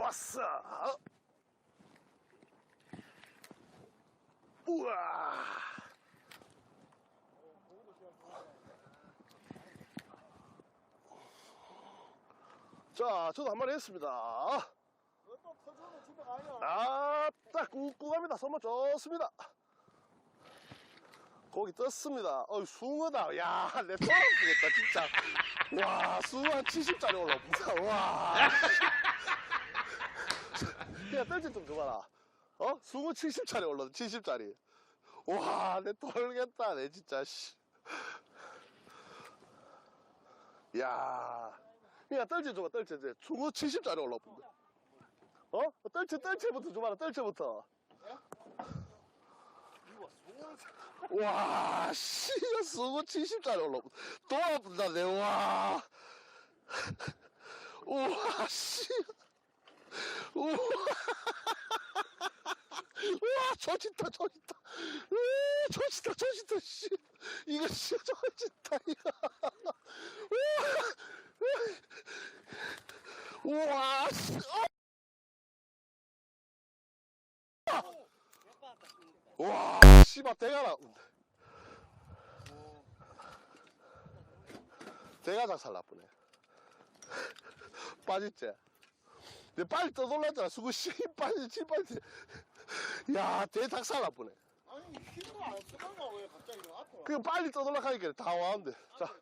잡았어. 우와. 자, 저도 한 마리 했습니다. 아, 딱 꾹꾹합니다. 선물 좋습니다. 고기 떴습니다. 어이, 숭어다. 야, 내 돌아보겠다, 진짜. 와, 숭어 한 70짜리 올라옵니다. 와. 야, 떨지 좀 줘봐라. 어? 숭어 70짜리 올라오 70짜리. 와, 내 돌겠다, 내 진짜, 씨. 야. 야, 떨지 줘봐, 떨지. 이제 숭어 70짜리 올라옵니다. 어? 떨채, 떨채부터 줘봐라, 떨채부터. 와, 씨, 이거 수고 70짜리 올라. 또 아픈다, 내, 와. 우와, 씨. 우와. 우와, 조진다, 조진다. 으, 조진다, 조진다, 씨. 이거 진짜 조진다, 이거. 우와. 우와, 씨. 어. 와, 씨발, 대가라. 대가 작살 나쁘네. 빠졌지? 근데 빨리 떠돌랐잖아. 수구 씨, 빠지 지, 빠지. 야, 대 작살 나쁘네. 아니 힘을 안 쓰던가 왜 갑자기 너 앞에 와? 그 빨리 떠돌락하니까 다 와는데. 자,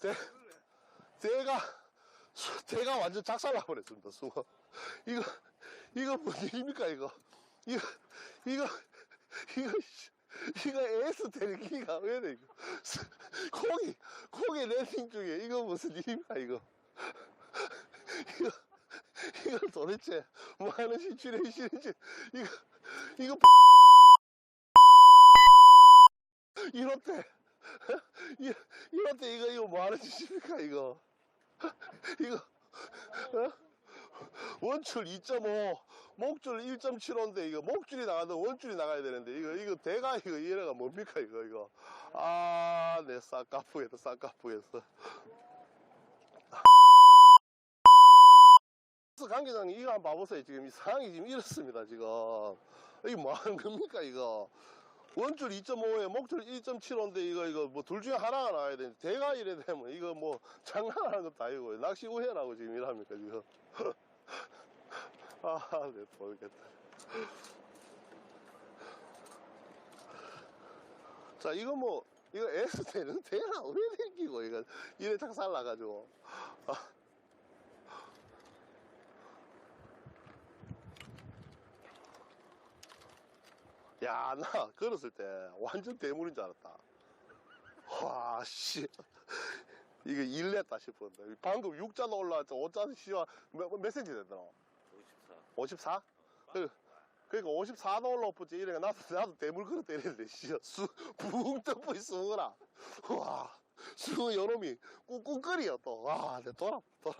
대, 대가, 수- 대가 완전 작살 나버렸습니다, 수고. 이거, 이거 무슨 일입니까, 이거? 이거, 이거, 이거, 씨, 이거 에이스 대기가 왜 이래, 이거. 스- 고기, 고기 랜딩 중에 이거 무슨 일입니까, 이거? 이거, 이거 도대체 뭐 하는 시츄레이션인지, 이거, 이거, 이럴 때, 이- 이럴 때 이거, 이거 뭐 하는 짓입니까, 이거? 이거, 어? 원줄 2.5, 목줄 1.75인데, 이거 목줄이 나가도 원줄이 나가야 되는데, 이거, 이거 대가, 이거, 이래가 뭡니까, 이거, 이거. 아, 내 싹가쁘겠다, 싹가쁘겠어. 관계장님, 이거 한번 봐보세요. 지금 이 상황이 지금 이렇습니다, 지금. 이게 뭐 하는 겁니까, 이거? 원줄 2.5에 목줄 1.75인데 이거 이거 뭐 둘 중에 하나가 나와야 되는데 대가 이래 되면 이거 뭐 장난하는 것도 아니고 낚시 우회라고 지금 이랍니까 지금 아 네 모르겠다 자 이거 뭐 이거 S 되는 되나 왜 생기고 이거 이래 탁살 나가지고 야, 나 걸었을 때 완전 대물인 줄 알았다. 와, 씨. 이게 일냈다 싶었는데. 방금 6자도 올라왔죠. 5자도 씨와 몇, 몇 센치 됐더라? 54? 그, 그러니까 54도 올라왔지. 이래가 나도, 나도 대물 걸어 때리는데, 씨. 수, 붕 떠고 있으구나. 와, 수, 여놈이 꾹꾹거려 또. 와, 내 돌아, 돌아.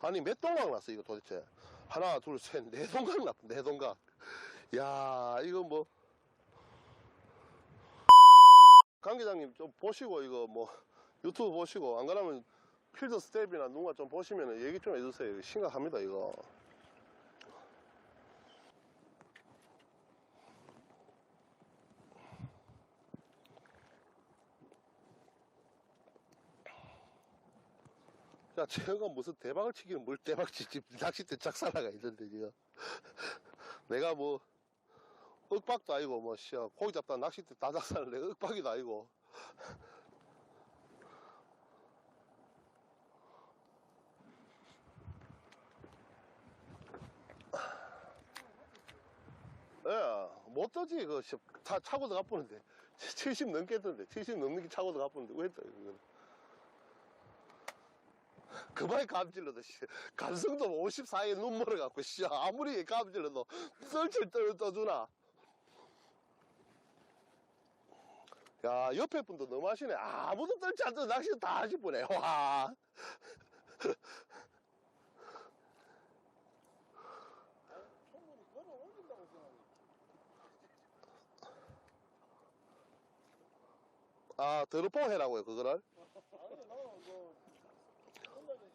아니, 몇 동강 났어, 이거 도대체. 하나, 둘, 셋, 네 동강 났, 네 동강. 야, 이거 뭐. 강 기장님 좀 보시고, 이거 뭐, 유튜브 보시고, 안 그러면 필드 스텝이나 누가 좀 보시면 얘기 좀 해주세요. 심각합니다, 이거. 야, 제가 무슨 대박을 치기는 뭘 대박 치지. 낚싯대 작살나가 있는데, 지금. 내가 뭐, 윽박도 아니고, 뭐, 씨, 고기 잡다 낚싯대 다 작살내. 윽박이도 아니고. 예, 못 떠지, 그, 씨, 다 차고 들어가 보는데. 70 넘겠던데. 70 넘는 게 차고 들어가 보는데. 왜 떠, 이거. 그만이 감질러도 씨. 감성도 54에 눈물을 갖고 씨. 아무리 감질러도 썰칠 떠, 떠주나. 야 옆에 분도 너무 하시네. 아무도 떨지 않던 낚시 다 하실 분에 와. 아, 더럽고 해라고요, 그거를? 아니 나는 뭐 혼자서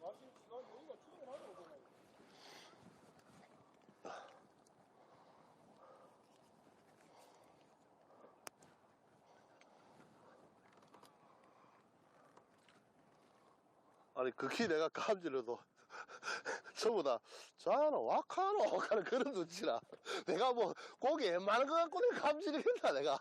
아니 극히 내가 감질러도 전부 다 자노 와카노 하는 그런 눈치라. 내가 뭐 고기 웬만한 거 갖고 내가 감질이겠나 내가